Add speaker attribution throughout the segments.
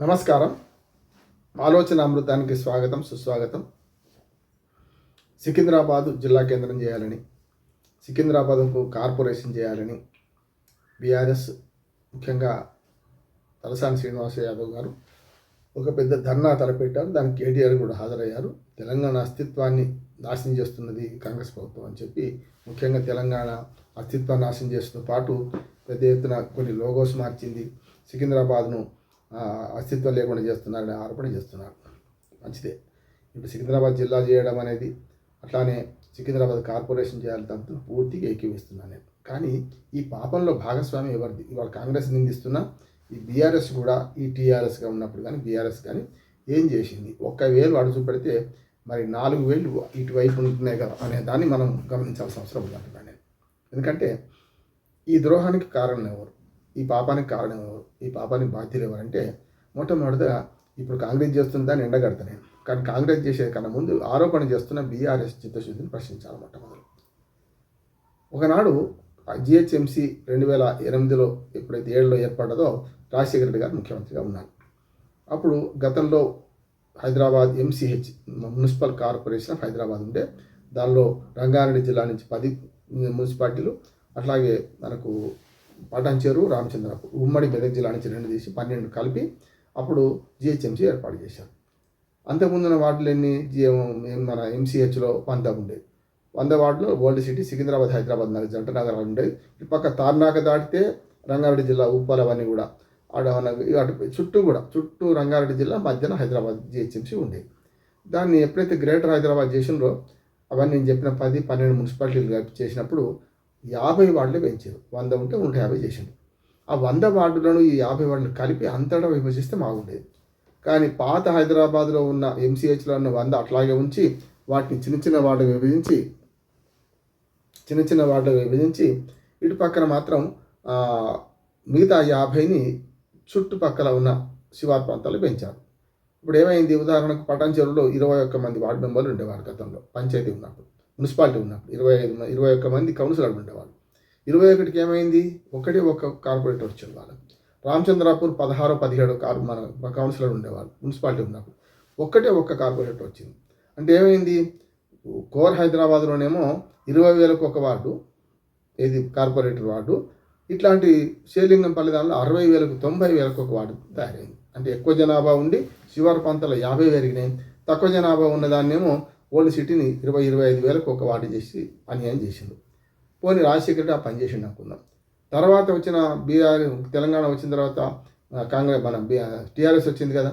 Speaker 1: నమస్కారం. ఆలోచన అమృతానికి స్వాగతం సుస్వాగతం. సికింద్రాబాదు జిల్లా కేంద్రం చేయాలని సికింద్రాబాద్కు కార్పొరేషన్ చేయాలని బీఆర్ఎస్ ముఖ్యంగా తలసాని శ్రీనివాస యాదవ్ గారు ఒక పెద్ద ధర్నా తలపెట్టారు దానికి కేటీఆర్ కూడా హాజరయ్యారు. తెలంగాణ అస్తిత్వాన్ని నాశనం చేస్తున్నది కాంగ్రెస్ ప్రభుత్వం అని చెప్పి ముఖ్యంగా తెలంగాణ అస్తిత్వాన్ని నాశనం చేస్తున్న పాటు పెద్ద ఎత్తున కొన్ని లోగోస్ మార్చింది. సికింద్రాబాద్ను అస్తిత్వం లేకుండా చేస్తున్నారని ఆరోపణ చేస్తున్నారు. మంచిదే. ఇప్పుడు సికింద్రాబాద్ జిల్లా చేయడం అనేది అట్లానే సికింద్రాబాద్ కార్పొరేషన్ చేయాలి దాంతో పూర్తిగా ఏకీవిస్తున్నాను నేను. కానీ ఈ పాపంలో భాగస్వామి ఎవరిది? ఇవాళ కాంగ్రెస్ నిందిస్తున్నా ఈ బీఆర్ఎస్ కూడా ఈ టీఆర్ఎస్గా ఉన్నప్పుడు కానీ బీఆర్ఎస్ కానీ ఏం చేసింది? ఒక్క వేలు అడుచు పెడితే మరి నాలుగు వేలు ఇటువైపు ఉంటున్నాయి కదా అనే దాన్ని మనం గమనించాల్సిన అవసరం ఉందంటున్నాను నేను. ఎందుకంటే ఈ ద్రోహానికి కారణం ఎవరు? ఈ పాపానికి కారణం ఎవరు? ఈ పాపానికి బాధ్యులు ఎవరంటే మొట్టమొదటిగా ఇప్పుడు కాంగ్రెస్ చేస్తున్న దాన్ని ఎండగడతా నేను కానీ కాంగ్రెస్ చేసే కన్నా ముందు ఆరోపణ చేస్తున్న బీఆర్ఎస్ చిత్తశుద్ధిని ప్రశ్నించాలి మొట్టమొదటి. ఒకనాడు జిహెచ్ఎంసీ రెండు వేల ఎనిమిదిలో ఎప్పుడైతే ఏడులో ఏర్పడ్డదో రాజశేఖర రెడ్డి గారు ముఖ్యమంత్రిగా ఉన్నారు. అప్పుడు గతంలో Hyderabad MCH municipal corporation of Hyderabad ఉంటే దానిలో రంగారెడ్డి జిల్లా నుంచి పది మున్సిపాలిటీలు. అట్లాగే మనకు పటాన్చేరు రామచంద్రపూర్ ఉమ్మడి మెదక్ జిల్లా నుంచి రెండు తీసి పన్నెండు కలిపి అప్పుడు జిహెచ్ఎంసీ ఏర్పాటు చేశారు. అంతకుముందున్న వార్డులన్నీ జిఎం మన ఎంసీహెచ్లో వంద ఉండేది. వంద వార్డులో ఓల్డ్ సిటీ సికింద్రాబాద్ హైదరాబాద్ నగర్ జంట నగరాలు ఉండేవి. ఈ పక్క తార్నాక దాటితే రంగారెడ్డి జిల్లా ఉప్పాల అవన్నీ కూడా ఆడ అటు చుట్టూ కూడా చుట్టూ రంగారెడ్డి జిల్లా మధ్యన హైదరాబాద్ జిహెచ్ఎంసీ ఉండేది. దాన్ని ఎప్పుడైతే గ్రేటర్ హైదరాబాద్ చేసినో అవన్నీ నేను చెప్పిన పది పన్నెండు మున్సిపాలిటీలు చేసినప్పుడు యాభై వార్డులు పెంచారు. వంద ఉంటే నూట యాభై చేసిండు. ఆ వంద వార్డులను ఈ యాభై వార్డులు కలిపి అంతటా విభజిస్తే బాగుండేది కానీ పాత హైదరాబాద్లో ఉన్న ఎంసీహెచ్లో ఉన్న వంద అట్లాగే ఉంచి వాటిని చిన్న చిన్న వార్డు విభజించి చిన్న చిన్న వార్డు విభజించి ఇటు పక్కన మాత్రం మిగతా యాభైని చుట్టుపక్కల ఉన్న శివార్ ప్రాంతాలు పెంచారు. ఇప్పుడు ఏమైంది? ఉదాహరణకు పటాన్ చెరువులో ఇరవై ఒక్క మంది వార్డు మెంబర్లు ఉండేవారు గతంలో పంచాయతీ ఉన్నప్పుడు. మున్సిపాలిటీ ఉన్నప్పుడు. ఇరవై ఐదు ఇరవై ఒక్క మంది కౌన్సిలర్లు ఉండేవాళ్ళు. ఇరవై ఒకటికి ఏమైంది? ఒకటి ఒక కార్పొరేటర్ వచ్చింది వాళ్ళకి రామచంద్రాపూర్ పదహారు పదిహేడు కార్ మన కౌన్సిలర్ ఉండేవాళ్ళు మున్సిపాలిటీ ఉన్నప్పుడు. ఒక్కటే ఒక్క కార్పొరేటర్ వచ్చింది. అంటే ఏమైంది? కోర్ హైదరాబాద్లోనేమో ఇరవై వేలకు ఒక వార్డు ఏది కార్పొరేటర్ వార్డు ఇట్లాంటి శ్రీలింగం పల్లెదారులు అరవై వేలకు తొంభై వేలకు ఒక వార్డు తయారైంది. అంటే ఎక్కువ జనాభా ఉండి శివారు ప్రాంతాల్లో యాభై పెరిగినాయి. తక్కువ జనాభా ఉన్నదాన్నేమో ఓల్డ్ సిటీని ఇరవై ఇరవై ఐదు వేలకు ఒక వాటి చేసి అన్యాయం చేసిండు. పోనీ రాజశేఖర్ ఆ పని చేసిండు అనుకుందాం. తర్వాత వచ్చిన బీఆర్ తెలంగాణ వచ్చిన తర్వాత కాంగ్రెస్ మన టీఆర్ఎస్ వచ్చింది కదా.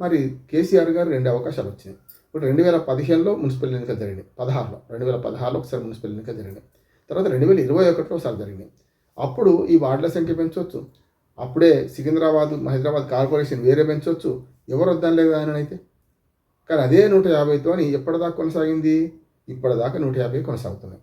Speaker 1: మరి కేసీఆర్ గారు రెండు అవకాశాలు వచ్చినాయి. ఇప్పుడు రెండు వేల పదిహేనులో మున్సిపల్ ఎన్నికలు జరిగినాయి పదహారులో రెండు వేల పదహారులో ఒకసారి మున్సిపల్ ఎన్నికలు జరిగినాయి తర్వాత రెండు వేల ఇరవై ఒకటిలో ఒకసారి జరిగినాయి అప్పుడు ఈ వార్డుల సంఖ్య పెంచవచ్చు అప్పుడే సికింద్రాబాద్ హైదరాబాద్ కార్పొరేషన్ వేరే పెంచవచ్చు ఎవరు వద్దాం లేదు ఆయన అయితే కానీ అదే నూట యాభైతో అని ఎప్పటిదాకా కొనసాగింది? ఇప్పటిదాకా నూట యాభై కొనసాగుతున్నాయి.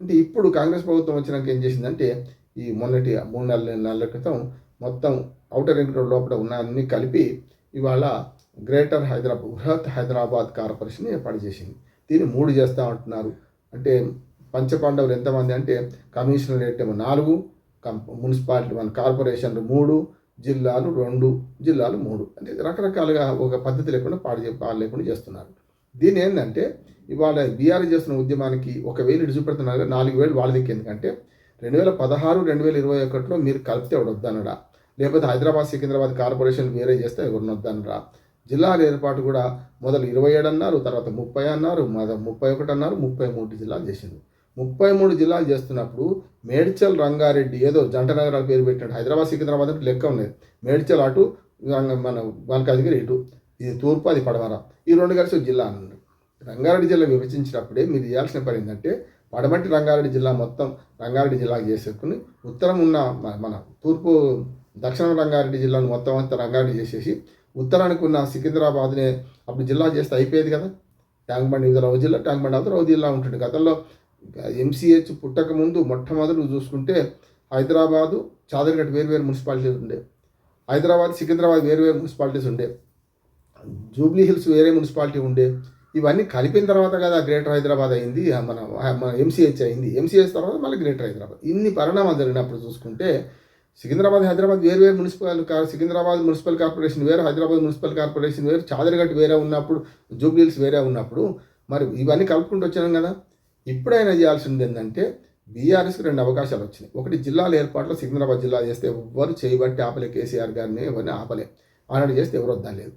Speaker 1: అంటే ఇప్పుడు కాంగ్రెస్ ప్రభుత్వం వచ్చినాక ఏం చేసిందంటే ఈ మొన్నటి మూడు నెలల నెలల క్రితం మొత్తం ఔటర్ రింగ్ రోడ్ లోపల ఉన్న అన్ని కలిపి ఇవాళ గ్రేటర్ హైదరాబాద్ బృహత్ హైదరాబాద్ కార్పొరేషన్ ఏర్పాటు చేసింది. దీన్ని మూడు చేస్తూ ఉంటున్నారు. అంటే పంచపాండవులు ఎంతమంది అంటే కమిషనరేట్ ఏమో నాలుగు కం- మున్సిపాలిటీ మన కార్పొరేషన్లు మూడు జిల్లాలు రెండు జిల్లాలు మూడు. అంటే రకరకాలుగా ఒక పద్ధతి లేకుండా పాడు చే- పాడు లేకుండా చేస్తున్నారు. దీని ఏంటంటే ఇవాళ బీఆర్ చేస్తున్న ఉద్యమానికి ఒక వేలు ఇటు చూపెడుతున్నారు నాలుగు వేలు వాళ్ళ దిక్కు ఎందుకంటే రెండు వేల పదహారు రెండు వేల ఇరవై ఒకటిలో మీరు కలిపితే వద్దనడా లేకపోతే హైదరాబాద్ సికింద్రాబాద్ కార్పొరేషన్ వేరే చేస్తే ఎవరిని వద్దనరా జిల్లాల ఏర్పాటు కూడా మొదలు ఇరవై ఏడు అన్నారు తర్వాత ముప్పై అన్నారు ముప్పై ఒకటి అన్నారు ముప్పై మూడు జిల్లాలు చేసింది ముప్పై మూడు జిల్లాలు చేస్తున్నప్పుడు మేడ్చల్ రంగారెడ్డి ఏదో జంట పేరు పెట్టాడు. హైదరాబాద్ సికింద్రాబాద్ అంటే లెక్క ఉన్నది. మేడ్చల్ అటు రంగ- మన వనకాదిగిరి ఇటు. ఇది తూర్పు అది పడమర. ఈ రెండు కలిసి ఒక జిల్లా అన్నాడు. రంగారెడ్డి జిల్లా విభజించినప్పుడే మీరు చేయాల్సిన పని ఏంటంటే పడమటి రంగారెడ్డి జిల్లా మొత్తం రంగారెడ్డి జిల్లాకు చేసేసుకుని ఉత్తరం ఉన్న మన తూర్పు దక్షిణ రంగారెడ్డి జిల్లాను మొత్తం అంతా రంగారెడ్డి చేసేసి ఉత్తరానికి ఉన్న సికింద్రాబాద్నే అప్పుడు జిల్లా చేస్తే అయిపోయేది కదా. ట్యాంక్ బండ్ ఇవతల ఒక జిల్లా ట్యాంక్ బండ్ అవతల ఒక జిల్లా ఉంటుంది గతంలో ఎంసీహెచ్ పుట్టక ముందు మొట్టమొదటి చూసుకుంటే హైదరాబాదు చాదరిగట్ వేరు వేరు మున్సిపాలిటీస్ ఉండే. హైదరాబాద్ సికింద్రాబాద్ వేరువేరు మున్సిపాలిటీస్ ఉండే. జూబ్లీ హిల్స్ వేరే మున్సిపాలిటీ ఉండే. ఇవన్నీ కలిపిన తర్వాత కదా గ్రేటర్ హైదరాబాద్ అయింది మన మన ఎంసీహెచ్ అయింది. ఎంసీహెచ్ తర్వాత మళ్ళీ గ్రేటర్ హైదరాబాద్. ఇన్ని పరిణామాలు జరిగినప్పుడు చూసుకుంటే సికింద్రాబాద్ హైదరాబాద్ వేరు వేరు మున్సిపల్ కా- సికింద్రాబాద్ మున్సిపల్ కార్పొరేషన్ వేరు హైదరాబాద్ మున్సిపల్ కార్పొరేషన్ వేరు చాదరగట్టు వేరే ఉన్నప్పుడు జూబ్లీహిల్స్ వేరే ఉన్నప్పుడు మరి ఇవన్నీ కలుపుకుంటూ వచ్చాను కదా. ఇప్పుడైనా చేయాల్సింది ఏంటంటే బీఆర్ఎస్కి రెండు అవకాశాలు వచ్చినాయి. ఒకటి జిల్లాల ఏర్పాట్లో సికింద్రాబాద్ జిల్లా చేస్తే ఎవ్వరు చేయబట్టి ఆపలే కేసీఆర్ గారిని ఎవరిని ఆపలే. ఆనాడు చేస్తే ఎవరు వద్దలేదు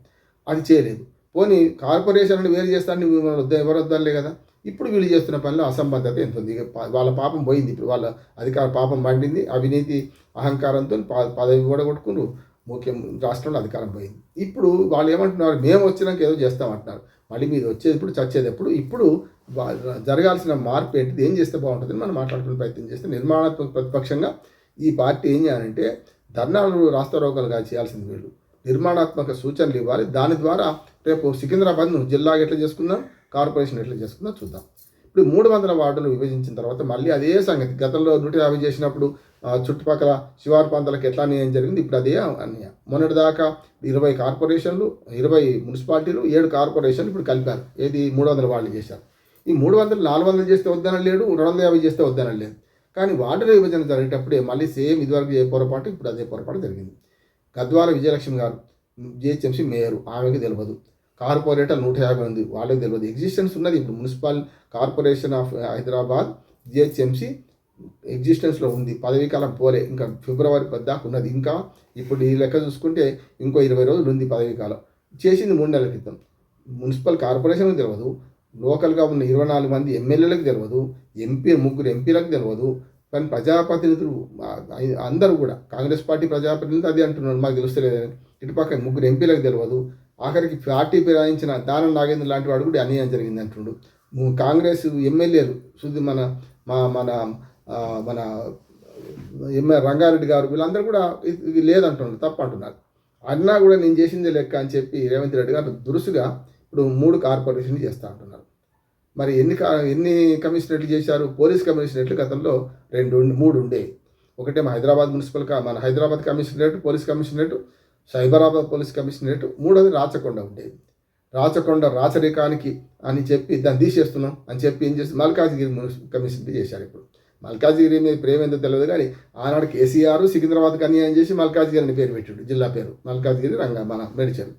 Speaker 1: అది చేయలేదు. పోనీ కార్పొరేషన్ వేరు చేస్తారని వద్ద ఎవరు వద్దలే కదా. ఇప్పుడు వీళ్ళు చేస్తున్న పనిలో అసంబద్ధత ఎంత ఉంది? వాళ్ళ పాపం పోయింది ఇప్పుడు. వాళ్ళ అధికార పాపం పండింది. అవినీతి అహంకారంతో పదవి కూడా కొట్టుకున్నారు ముఖ్యం రాష్ట్రంలో అధికారం పోయింది. ఇప్పుడు వాళ్ళు ఏమంటున్నారు? మేము వచ్చినాక ఏదో చేస్తామంటున్నారు. మళ్ళీ మీరు వచ్చేది ఇప్పుడు చచ్చేది ఎప్పుడు? ఇప్పుడు జరగాల్సిన మార్పు ఏంటిది ఏం చేస్తే బాగుంటుందని మనం మాట్లాడుకునే ప్రయత్నం చేస్తే నిర్మాణాత్మక ప్రతిపక్షంగా ఈ పార్టీ ఏం చేయాలంటే ధర్నాలు రాస్తారోకలుగా చేయాల్సింది వీళ్ళు. నిర్మాణాత్మక సూచనలు ఇవ్వాలి. దాని ద్వారా రేపు సికింద్రాబాద్ను జిల్లా ఎట్లా చేసుకుందాం కార్పొరేషన్ ఎట్లా చేసుకుందాం చూద్దాం. ఇప్పుడు మూడు వందల వార్డులు విభజించిన తర్వాత మళ్ళీ అదే సంగతి. గతంలో నూట యాభై చేసినప్పుడు చుట్టుపక్కల శివారు ప్రాంతాలకు ఎట్లా అన్యాయం జరిగింది ఇప్పుడు అదే అన్యాయం. మొన్నటిదాకా ఇరవై కార్పొరేషన్లు ఇరవై మున్సిపాలిటీలు ఏడు కార్పొరేషన్లు ఇప్పుడు కలిపారు. ఏది మూడు వందల వార్డులు చేశారు. ఈ మూడు వందలు నాలుగు వందలు చేస్తే వద్దనని లేడు రెండు వందల యాభై చేస్తే వద్దనని లేదు కానీ వార్డుల విభజన జరిగేటప్పుడే మళ్ళీ సేమ్ ఇదివరకు ఏ పొరపాటు ఇప్పుడు అదే పొరపాటు జరిగింది. గద్వాల విజయలక్ష్మి గారు జిహెచ్ఎంసీ మేయర్ ఆమెకి తెలియదు కార్పొరేటర్ నూట యాభై ఉంది వాళ్ళకి తెలియదు ఎగ్జిస్టెన్స్ ఉన్నది ఇప్పుడు municipal corporation of Hyderabad GHMC ఎగ్జిస్టెన్స్లో ఉంది. పదవీ కాలం పోలే ఇంకా ఫిబ్రవరి పద్దాకు ఉన్నది. ఇంకా ఇప్పుడు ఈ లెక్క చూసుకుంటే ఇంకో ఇరవై రోజులు ఉంది పదవీ కాలం. చేసింది మూడు నెలల క్రితం. మున్సిపల్ కార్పొరేషన్కి తెలియదు లోకల్గా ఉన్న ఇరవై నాలుగు మంది ఎమ్మెల్యేలకు తెలియదు ఎంపీ ముగ్గురు ఎంపీలకు తెలియదు కానీ ప్రజాప్రతినిధులు అందరూ కూడా కాంగ్రెస్ పార్టీ ప్రజాప్రతినిధులు అది అంటున్నారు మాకు తెలుస్తలేదని ఇటుపక్క ముగ్గురు ఎంపీలకు తెలియదు ఆఖరికి పార్టీ ఫిరాయించిన దానం నాగేంద్ర లాంటి వాడు కూడా అన్యాయం జరిగింది అంటుండు. కాంగ్రెస్ ఎమ్మెల్యేలు శుద్ధి మన మా మన మన ఎమ్మె రంగారెడ్డి గారు వీళ్ళందరూ కూడా ఇది లేదంటున్నారు తప్ప అంటున్నారు అన్నా కూడా నేను చేసిందే లెక్క అని చెప్పి రేవంత్ రెడ్డి గారు దురుసుగా ఇప్పుడు మూడు కార్పొరేషన్లు చేస్తూ ఉంటున్నారు మరి ఎన్ని ఎన్ని కమిషనరేట్లు చేశారు? పోలీస్ కమిషనరేట్లు గతంలో రెండు మూడు ఉండేవి ఒకటేమో హైదరాబాద్ మున్సిపల్ కా- మన Hyderabad commissionerate police commissionerate Cyberabad police commissionerate మూడోది రాచకొండ ఉండేది రాచకొండ రాచరికానికి అని చెప్పి దాన్ని తీసేస్తున్నాం. అని చెప్పి ఏం చేసి మల్కాజ్గిరి మున్సి- కమిషనరీ చేశారు ఇప్పుడు. మల్కాజ్గిరి మీద ప్రేమ ఏందో తెలియదు కానీ ఆనాడు కేసీఆర్ సికింద్రాబాద్కి అన్యాయం చేసి మల్కాజ్గిరి అని పేరు పెట్టాడు. జిల్లా పేరు మల్కాజ్గిరి రంగ మన మెడిచల్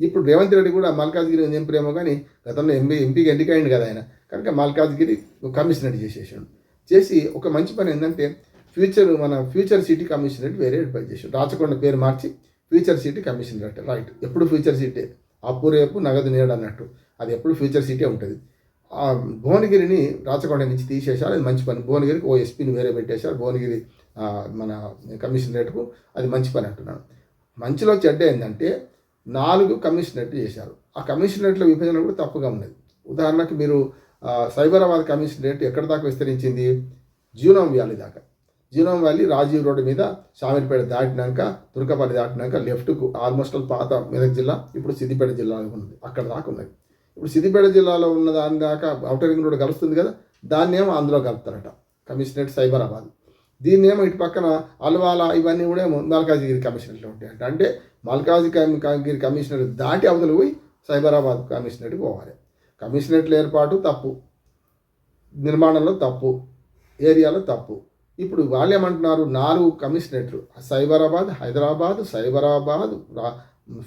Speaker 1: ఇప్పుడు రేవంత్ రెడ్డి కూడా మల్కాజ్గిరి ఏం ప్రేమో కానీ గతంలో ఎంపీ ఎంపీకి ఎన్నికైంది కదా ఆయన. కనుక మల్కాజ్గిరి కమిషనర్ చేసేసాడు. చేసి ఒక మంచి పని ఏంటంటే ఫ్యూచర్ మన ఫ్యూచర్ సిటీ కమిషనరేట్ వేరే పని చేసాడు. రాచకొండ పేరు మార్చి ఫ్యూచర్ సిటీ కమిషనరేట్ రైట్. ఎప్పుడు ఫ్యూచర్ సిటీ? అప్పు రేపు నగదు నేడు అన్నట్టు. అది ఎప్పుడు ఫ్యూచర్ సిటీ ఉంటుంది. ఆ భువనగిరిని రాచకొండ నుంచి తీసేశారు. అది మంచి పని. భువనగిరికి ఓ ఎస్పీని వేరే పెట్టేశారు. భువనగిరి మన కమిషనరేట్కు అది మంచి పని అంటున్నాను మంచిలో చెడ్డ ఏంటంటే నాలుగు కమిషనరేట్ చేశారు. ఆ కమిషనరేట్ల విభజన కూడా తప్పుగా ఉన్నది. ఉదాహరణకు మీరు సైబరాబాద్ కమిషనరేట్ ఎక్కడ దాకా విస్తరించింది? జీనోమ్ వ్యాలీ దాకా. జీనోమ్ వ్యాలీ రాజీవ్ రోడ్డు మీద షామీర్పేట దాటినాక దుర్గపల్లి దాటినాక లెఫ్ట్కు ఆల్మోస్ట్ పాత మెదక్ జిల్లా ఇప్పుడు సిద్దిపేట జిల్లాలో ఉంది అక్కడ దాకా ఉన్నది. ఇప్పుడు సిద్దిపేట జిల్లాలో ఉన్న దాని దాకా అవుటర్ రింగ్ రోడ్ కలుస్తుంది కదా దాన్ని ఏమో అందులో కలుపుతారట. కమిషనరేట్ సైబరాబాద్. దీన్ని ఏమో ఇటు పక్కన అల్వాల ఇవన్నీ కూడా ఏమో మల్కాజిగిరి కమిషనర్లో ఉంటాయంట. అంటే మల్కాజి గిరి కమిషనర్ దాటి అవతల పోయి సైబరాబాద్ కమిషనరేట్కి పోవాలి. కమిషనరేట్ల ఏర్పాటు తప్పు. నిర్మాణంలో తప్పు. ఏరియాలో తప్పు. ఇప్పుడు వాళ్ళు ఏమంటున్నారు నాలుగు కమిషనరేట్లు Cyberabad Hyderabad Cyberabad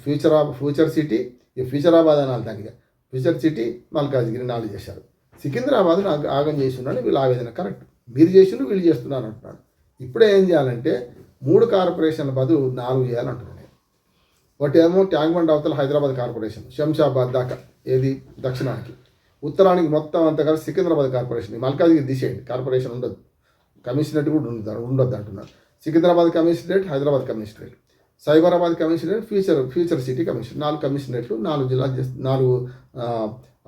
Speaker 1: future future city ఈ ఫ్యూచరాబాద్ అనాలి దానికి. ఫ్యూచర్ సిటీ మల్కాజ్గిరి నాలుగు చేశారు. సికింద్రాబాద్ నాకు ఆగం చేస్తున్నాడు వీళ్ళు ఆవేదన కరెక్ట్. మీరు చేసిండ్రు వీళ్ళు చేస్తున్నారు అంటున్నాడు. ఇప్పుడే ఏం చేయాలంటే మూడు కార్పొరేషన్ల బదులు నాలుగు చేయాలంటున్నాను ఒకటి ఏమో ట్యాంక్ బండ్ అవతల హైదరాబాద్ కార్పొరేషన్ శంషాబాద్ దాకా ఏది? దక్షిణానికి ఉత్తరానికి మొత్తం అంతా కలిసి సికింద్రాబాద్ కార్పొరేషన్ మల్కాజ్గిరి తీసేయండి కార్పొరేషన్ ఉండదు. కమిషనరేట్ కూడా ఉండదు ఉండొద్దు అంటున్నారు Secunderabad commissionerate Hyderabad commissionerate. Cyberabad commissionerate future future city commission నాలుగు కమిషనరేట్లు నాలుగు జిల్లా నాలుగు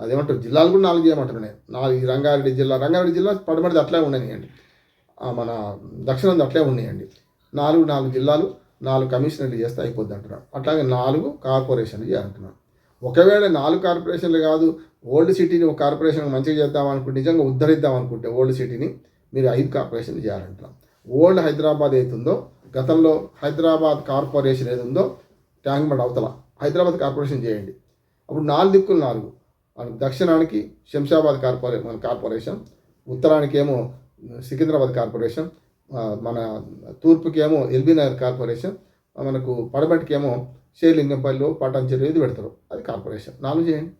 Speaker 1: అదేమంటారు? జిల్లాలు కూడా నాలుగు చేయమంటారు నేను నాలుగు రంగారెడ్డి జిల్లా. రంగారెడ్డి జిల్లా పడమడిది అట్లే ఉండనియండి మన దక్షిణం అట్లే ఉన్నాయండి నాలుగు నాలుగు జిల్లాలు నాలుగు కమిషనర్లు చేస్తే అయిపోద్ది అంటున్నాడు అట్లాగే నాలుగు కార్పొరేషన్లు చేయాలంటున్నాడు ఒకవేళ నాలుగు కార్పొరేషన్లు కాదు ఓల్డ్ సిటీని ఒక కార్పొరేషన్ మంచిగా చేద్దాం అనుకుంటే నిజంగా ఉద్ధరిద్దాం అనుకుంటే ఓల్డ్ సిటీని మీరు ఐదు కార్పొరేషన్లు చేయాలంటున్నాం. ఓల్డ్ హైదరాబాద్ ఏతుందో గతంలో హైదరాబాద్ కార్పొరేషన్ ఏది ఉందో ట్యాంక్ బండ్ అవతల హైదరాబాద్ కార్పొరేషన్ చేయండి. అప్పుడు నాలుగు దిక్కులు నాలుగు. దక్షిణానికి శంషాబాద్ కార్పొరే మన కార్పొరేషన్ ఉత్తరానికి ఏమో సికింద్రాబాద్ కార్పొరేషన్ మన తూర్పుకేమో ఎల్బీ నగర్ కార్పొరేషన్ మనకు మనకు పడమటికేమో శ్రీలింగంపల్లిలో పటాన్చెరు ఇది పెడతారు. అది కార్పొరేషన్. నాలుగు చేయండి.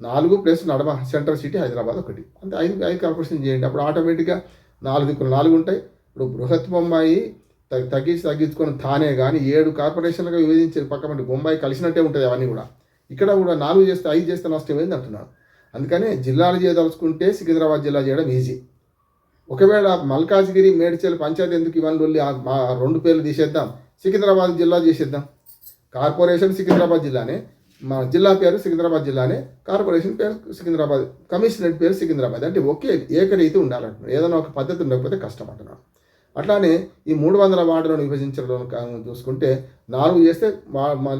Speaker 1: నాలుగు ప్లస్ నడమ సెంట్రల్ సిటీ హైదరాబాద్ ఒకటి. అంటే ఐదు ఐదు కార్పొరేషన్ చేయండి. అప్పుడు ఆటోమేటిక్గా నాలుగు దిక్కులు నాలుగు ఉంటాయి. ఇప్పుడు బృహత్ బొమ్మాయి తగ్గి- తగ్గించి తగ్గించుకొని తానే కానీ ఏడు కార్పొరేషన్లుగా విభజించే పక్క మనకి బొంబాయి కలిసినట్టే ఉంటుంది అవన్నీ కూడా. ఇక్కడ కూడా నాలుగు చేస్తే ఐదు చేస్తే నష్టం ఏంది అంటున్నాను అందుకని జిల్లాలు చేయదలుచుకుంటే సికింద్రాబాద్ జిల్లా చేయడం ఈజీ ఒకవేళ మల్కాజ్గిరి మేడ్చల్ పంచాయతీ ఎందుకు ఇవన్నీ ఆ మా రెండు పేర్లు తీసేద్దాం? సికింద్రాబాద్ జిల్లా చేసేద్దాం. కార్పొరేషన్ సికింద్రాబాద్ జిల్లానే. మా జిల్లా పేరు సికింద్రాబాద్ జిల్లానే. కార్పొరేషన్ పేరు సికింద్రాబాద్. కమిషనరేట్ పేరు సికింద్రాబాద్. అంటే ఒకే ఏకరీతి ఉండాలంటున్నాడు ఏదైనా ఒక పద్ధతి ఉండకపోతే కష్టం అంటున్నాడు అట్లానే ఈ మూడు వందల వార్డులను విభజించడం చూసుకుంటే నాలుగు చేస్తే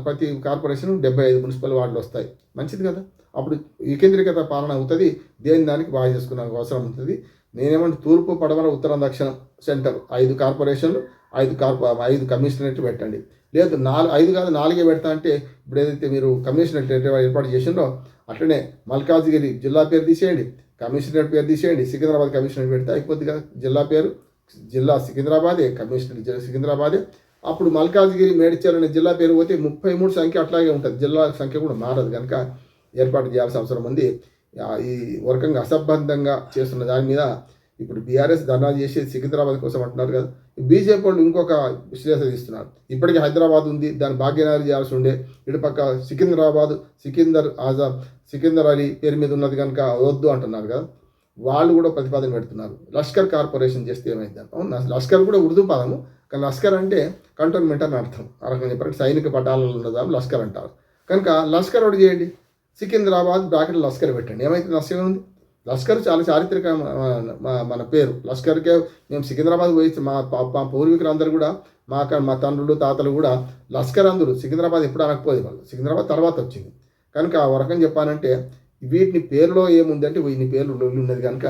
Speaker 1: ప్రతి కార్పొరేషన్ డెబ్బై ఐదు మున్సిపల్ వార్డులు వస్తాయి. మంచిది కదా. అప్పుడు వికేంద్రీకృత పాలన అవుతుంది దేని దానికి బాగా చేసుకునే అవసరం ఉంటుంది. నేనేమంటే తూర్పు పడమర ఉత్తరం దక్షిణం సెంటర్ ఐదు కార్పొరేషన్లు ఐదు కార్పొ ఐదు కమిషనరేట్ పెట్టండి. లేదు నాలుగు ఐదు కాదు నాలుగే పెడతా అంటే ఇప్పుడు ఏదైతే మీరు కమిషనరేట్ ఏర్పాటు చేసిండ్రో అట్లనే మల్కాజ్గిరి జిల్లా పేరు తీసేయండి కమిషనరేట్ పేరు తీసేయండి సికింద్రాబాద్ కమిషనరేట్ పెడితే అయిపోద్ది కదా జిల్లా పేరు. జిల్లా సికింద్రాబాదే కమిషనర్ జిల్లా సికింద్రాబాదే. అప్పుడు మల్కాజ్గిరి మేడ్చల్ అనే జిల్లా పేరు పోతే ముప్పై మూడు సంఖ్య అట్లాగే ఉంటుంది. జిల్లా సంఖ్య కూడా మారదు. కనుక ఏర్పాటు చేయాల్సిన అవసరం ఉంది. ఈ వర్గంగా అసంబద్ధంగా చేస్తున్న దాని మీద ఇప్పుడు బీఆర్ఎస్ ధర్నా చేసి సికింద్రాబాద్ కోసం అంటున్నారు కదా. బీజేపీ వాళ్ళు ఇంకొక విశ్లేషణ ఇస్తున్నారు. ఇప్పటికీ హైదరాబాద్ ఉంది. దాని భాగ్యనగర్ చేయాల్సి ఉండే. ఇటుపక్క సికింద్రాబాద్ సికిందర్ ఆజాద్ సికిందర్ అలీ పేరు మీద ఉన్నది కనుక వద్దు అంటున్నారు కదా. వాళ్ళు కూడా ప్రతిపాదన పెడుతున్నారు. లష్కర్ కార్పొరేషన్ చేస్తే ఏమైంది అవును? లష్కర్ కూడా ఉర్దూ పదము కానీ లష్కర్ అంటే కంటోన్మెంట్ అని అర్థం. ఆ రకంగా చెప్పారంటే సైనిక పటాలలో ఉన్నదాం లష్కర్ అంటారు. కనుక లష్కర్ ఒకటి చేయండి. సికింద్రాబాద్ బ్రాకెట్ లష్కర్ పెట్టండి. ఏమైతే నష్టం ఉంది? లష్కర్ చాలా చారిత్రక మన- మన- పేరు. లష్కర్కే మేము సికింద్రాబాద్ పోయి మా పా- మా పూర్వీకులందరూ కూడా మా అక్క మా తండ్రులు తాతలు కూడా లష్కర్ అందరూ సికింద్రాబాద్ ఎప్పుడు అనకపోయేది వాళ్ళు సికింద్రాబాద్ తర్వాత వచ్చింది. కనుక ఆ రకం చెప్పానంటే వీటిని పేరులో ఏముందంటే ఇన్ని పేర్లు ఉన్నది కనుక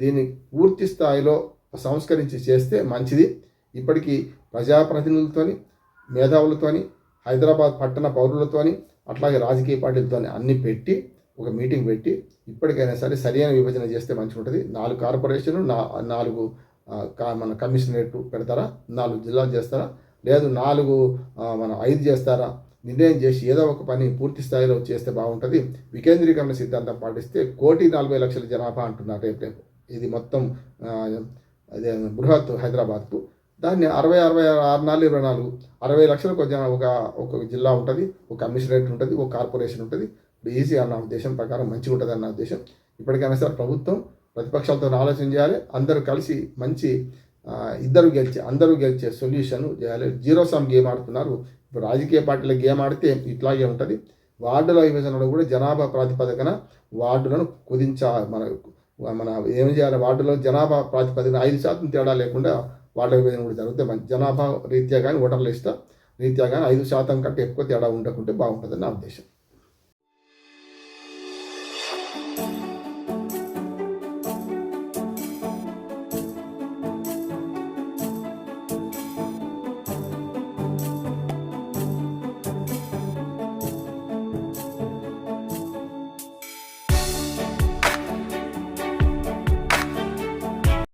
Speaker 1: దీన్ని పూర్తి స్థాయిలో సంస్కరించి చేస్తే మంచిది. ఇప్పటికీ ప్రజాప్రతినిధులతోని మేధావులతోని హైదరాబాద్ పట్టణ పౌరులతోని అట్లాగే రాజకీయ పార్టీలతోని అన్ని పెట్టి ఒక మీటింగ్ పెట్టి ఇప్పటికైనా సరే సరైన విభజన చేస్తే మంచిగా ఉంటుంది నాలుగు కార్పొరేషన్లు నా నాలుగు మన కమిషనరేట్ పెడతారా? నాలుగు జిల్లాలు చేస్తారా? లేదు నాలుగు మన ఐదు చేస్తారా? నిర్ణయం చేసి ఏదో ఒక పని పూర్తి స్థాయిలో చేస్తే బాగుంటుంది. వికేంద్రీకరణ సిద్ధాంతం పాటిస్తే కోటి నలభై లక్షల జనాభా అంటున్నారు రేపు రేపు. ఇది మొత్తం అదే బృహత్ హైదరాబాద్కు. దాన్ని అరవై అరవై ఆరు నాలుగు ఇరవై నాలుగు అరవై లక్షలకు ఒక ఒక ఒక జిల్లా ఉంటుంది ఒక కమిషనరేట్ ఉంటుంది ఒక కార్పొరేషన్ ఉంటుంది. ఇప్పుడు ఈజీ అన్న ఉద్దేశం ప్రకారం మంచిగా ఉంటుంది అన్న ఉద్దేశం. ఇప్పటికైనా సరే ప్రభుత్వం ప్రతిపక్షాలతో ఆలోచన చేయాలి అందరూ కలిసి మంచి ఇద్దరు గెలిచే అందరూ గెలిచే సొల్యూషన్ చేయాలి. జీరో సమ్ గేమ్ ఆడుతున్నారు. ఇప్పుడు రాజకీయ పార్టీల గేమ్ ఆడితే ఇట్లాగే ఉంటుంది. వార్డుల విభజనలో కూడా జనాభా ప్రాతిపదికన వార్డులను కుదించా మన మన ఏం చేయాలి? వార్డులో జనాభా ప్రాతిపదికన ఐదు శాతం తేడా లేకుండా వార్డుల విభజన కూడా జరిగితే మన జనాభా రీత్యా కానీ ఓటర్ల లిస్ట్ రీత్యా కానీ ఐదు శాతం కంటే ఎక్కువ తేడా ఉండకుంటే బాగుంటుందని నా ఉద్దేశం.